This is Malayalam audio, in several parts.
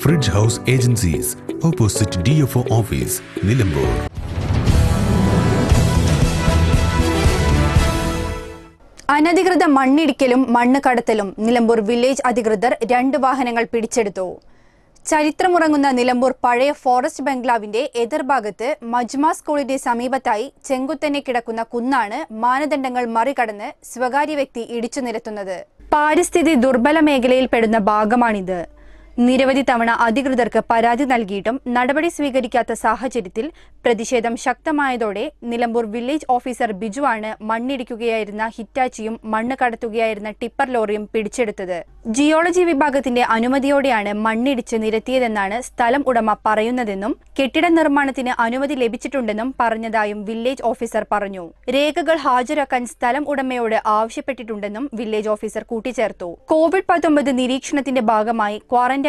Fridge house agencies opposite D F O office Nilambur അനധികൃത മണ്ണിടിക്കലും മണ്ണ് കടത്തലും നിലമ്പൂർ വില്ലേജ് അധികൃതർ രണ്ട് വാഹനങ്ങൾ പിടിച്ചെടുത്തു. ചരിത്രമുറങ്ങുന്ന നിലമ്പൂർ പഴയ ഫോറസ്റ്റ് ബംഗ്ലാവിന്റെ എതിർഭാഗത്ത് മജ്മ സ്കൂളിന്റെ സമീപത്തായി ചെങ്കുത്തന്നെ കിടക്കുന്ന കുന്നാണ് മാനദണ്ഡങ്ങൾ മറികടന്ന് സ്വകാര്യ വ്യക്തി ഇടിച്ചു നിരത്തുന്നത്. പാരിസ്ഥിതി ദുർബല മേഖലയിൽപ്പെടുന്ന ഭാഗമാണിത്. നിരവധി തവണ അധികൃതർക്ക് പരാതി നൽകിയിട്ടും നടപടി സ്വീകരിക്കാത്ത സാഹചര്യത്തിൽ പ്രതിഷേധം ശക്തമായതോടെ നിലമ്പൂർ വില്ലേജ് ഓഫീസർ ബിജുവാണ് മണ്ണിടിക്കുകയായിരുന്ന ഹിറ്റാച്ചിയും മണ്ണ് കടത്തുകയായിരുന്ന ടിപ്പർ ലോറിയും പിടിച്ചെടുത്തത്. ജിയോളജി വിഭാഗത്തിന്റെ അനുമതിയോടെയാണ് മണ്ണിടിച്ച് നിരത്തിയതെന്നാണ് സ്ഥലം ഉടമ പറയുന്നതെന്നും കെട്ടിട നിർമ്മാണത്തിന് അനുമതി ലഭിച്ചിട്ടുണ്ടെന്നും പറഞ്ഞതായും വില്ലേജ് ഓഫീസർ പറഞ്ഞു. രേഖകൾ ഹാജരാക്കാൻ സ്ഥലം ഉടമയോട് ആവശ്യപ്പെട്ടിട്ടുണ്ടെന്നും വില്ലേജ് ഓഫീസർ കൂട്ടിച്ചേർത്തു. കോവിഡ് പത്തൊമ്പത് നിരീക്ഷണത്തിന്റെ ഭാഗമായി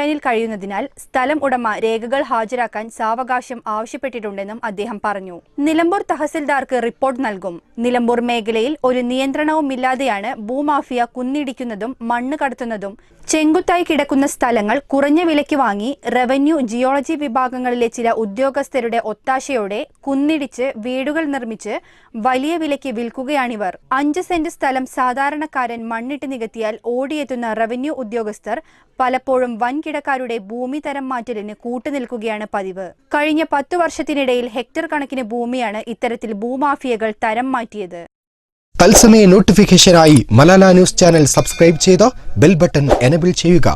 ക്വാറന്റൈനിൽ കഴിയുന്നതിനാൽ സ്ഥലം ഉടമ രേഖകൾ ഹാജരാക്കാൻ സാവകാശം ആവശ്യപ്പെട്ടിട്ടുണ്ടെന്നും അദ്ദേഹം പറഞ്ഞു. നിലമ്പൂർ തഹസിൽദാർക്ക് റിപ്പോർട്ട് നൽകും. നിലമ്പൂർ മേഖലയിൽ ഒരു നിയന്ത്രണവുമില്ലാതെയാണ് ഭൂമാഫിയ കുന്നിടിക്കുന്നതും മണ്ണ് കടത്തുന്നതും ചെങ്കുത്തായി കിടക്കുന്ന സ്ഥലങ്ങൾ കുറഞ്ഞ വിലയ്ക്ക് വാങ്ങി റവന്യൂ ജിയോളജി വിഭാഗങ്ങളിലെ ചില ഉദ്യോഗസ്ഥരുടെ ഒത്താശയോടെ കുന്നിടിച്ച് വീടുകൾ നിർമ്മിച്ച് വലിയ വിലയ്ക്ക് വിൽക്കുകയാണിവർ. അഞ്ച് സെന്റ് സ്ഥലം സാധാരണക്കാരൻ മണ്ണിട്ട് നികത്തിയാൽ ഓടിയെത്തുന്ന റവന്യൂ ഉദ്യോഗസ്ഥർ പലപ്പോഴും വൻകിടക്കാരുടെ ഭൂമി തരം മാറ്റലിന് കൂട്ടുനിൽക്കുകയാണ് പതിവ്. കഴിഞ്ഞ പത്തു വർഷത്തിനിടയിൽ ഹെക്ടർ കണക്കിന് ഭൂമിയാണ് ഇത്തരത്തിൽ ഭൂമാഫിയകൾ തരം മാറ്റിയത്. തത്സമയ നോട്ടിഫിക്കേഷനായി മലാല ന്യൂസ് ചാനൽ സബ്സ്ക്രൈബ് ചെയ്ത് ബെൽ ബട്ടൺ എനബിൾ ചെയ്യുക.